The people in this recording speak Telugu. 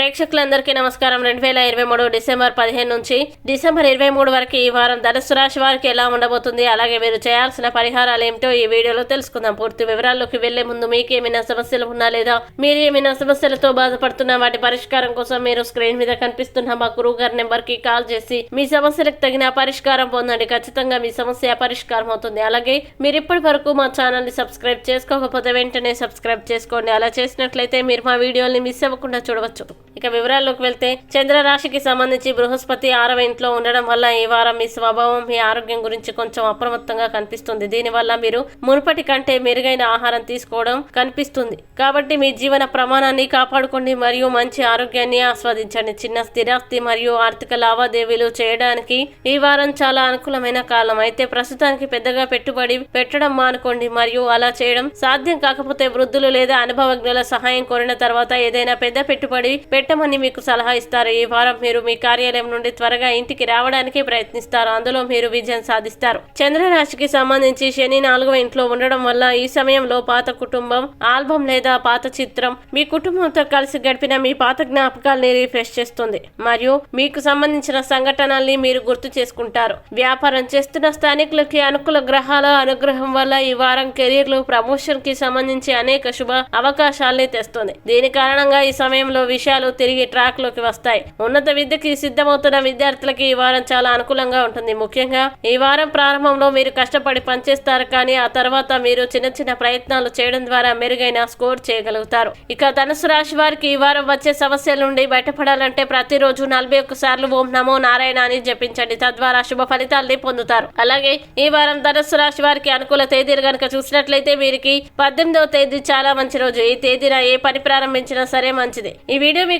ప్రేక్షకులందరికీ నమస్కారం. రెండు వేల ఇరవై మూడు డిసెంబర్ పదిహేను నుంచి డిసెంబర్ ఇరవై మూడు వరకు ఈ వారం ధనుసు రాశి వారికి ఎలా ఉండబోతుంది అలాగే మీరు చేయాల్సిన పరిహారాలు ఏమిటో ఈ వీడియోలో తెలుసుకుందాం. పూర్తి వివరాల్లోకి వెళ్ళే ముందు మీకు ఏమైనా సమస్యలు ఉన్నా లేదా మీరు ఏమైనా సమస్యలతో బాధపడుతున్నా వాటి పరిష్కారం కోసం మీరు స్క్రీన్ మీద కనిపిస్తున్న మా గురువు గారి నెంబర్కి కాల్ చేసి మీ సమస్యలకు తగిన పరిష్కారం పొందండి. ఖచ్చితంగా మీ సమస్య పరిష్కారం అవుతుంది. అలాగే మీరు ఇప్పటి వరకు మా ఛానల్ని సబ్స్క్రైబ్ చేసుకోకపోతే వెంటనే సబ్స్క్రైబ్ చేసుకోండి. అలా చేసినట్లయితే మీరు మా వీడియోని మిస్ అవ్వకుండా చూడవచ్చు. ఇక వివరాల్లోకి వెళ్తే చంద్ర రాశికి సంబంధించి బృహస్పతి ఆరవ ఇంట్లో ఉండడం వల్ల ఈ వారం మీ స్వభావం మీ ఆరోగ్యం గురించి కొంచెం అప్రమత్తంగా కనిపిస్తుంది. దీనివల్ల మీరు మునుపటి కంటే మెరుగైన ఆహారం తీసుకోవడం కనిపిస్తుంది. కాబట్టి మీ జీవన ప్రమాణాన్ని కాపాడుకోండి మరియు మంచి ఆరోగ్యాన్ని ఆస్వాదించండి. చిన్న స్థిరాస్తి మరియు ఆర్థిక లావాదేవీలు చేయడానికి ఈ వారం చాలా అనుకూలమైన కాలం. అయితే ప్రస్తుతానికి పెద్దగా పెట్టుబడి పెట్టడం మానుకోండి మరియు అలా చేయడం సాధ్యం కాకపోతే వృద్ధులు లేదా అనుభవజ్ఞుల సహాయం కోరిన తర్వాత ఏదైనా పెద్ద పెట్టుబడి పెట్టమని మీకు సలహా ఇస్తారు. ఈ వారం మీరు మీ కార్యాలయం నుండి త్వరగా ఇంటికి రావడానికి ప్రయత్నిస్తారు. అందులో మీరు విజయం సాధిస్తారు. చంద్రరాశికి సంబంధించి శని నాలుగవ ఇంట్లో ఉండడం వల్ల ఈ సమయంలో పాత కుటుంబం ఆల్బం లేదా పాత చిత్రం మీ కుటుంబంతో కలిసి గడిపిన మీ పాత జ్ఞాపకాల్ని రీఫ్రెష్ చేస్తుంది. మరియు మీకు సంబంధించిన సంఘటనల్ని మీరు గుర్తు చేసుకుంటారు. వ్యాపారం చేస్తున్న స్థానికులకి అనుకూల గ్రహాల అనుగ్రహం వల్ల ఈ వారం కెరీర్లు ప్రమోషన్కి సంబంధించి అనేక శుభ అవకాశాల్ని తెస్తుంది. దీని కారణంగా ఈ సమయంలో విషయాలు తిరిగి ట్రాక్లోకి వస్తాయి. ఉన్నత విద్యకి సిద్ధమవుతున్న విద్యార్థులకి ఈ వారం చాలా అనుకూలంగా ఉంటుంది. ముఖ్యంగా ఈ వారం ప్రారంభంలో మీరు కష్టపడి పనిచేస్తారు కానీ ఆ తర్వాత మీరు చిన్న చిన్న ప్రయత్నాలు చేయడం ద్వారా మెరుగైన స్కోర్ చేయగలుగుతారు. ఇక ధనుసు రాశి వారికి ఈ వారం వచ్చే సమస్యల నుండి బయటపడాలంటే ప్రతిరోజు నలభై ఒక్క సార్లు ఓం నమో నారాయణ అని జపించండి. తద్వారా శుభ ఫలితాల్ని పొందుతారు. అలాగే ఈ వారం ధనుసు రాశి వారికి అనుకూల తేదీలు కనుక చూసినట్లయితే వీరికి పద్దెనిమిదవ తేదీ చాలా మంచి రోజు. ఈ తేదీన ఏ పని ప్రారంభించినా సరే మంచిది. ఈ వీడియో మీకు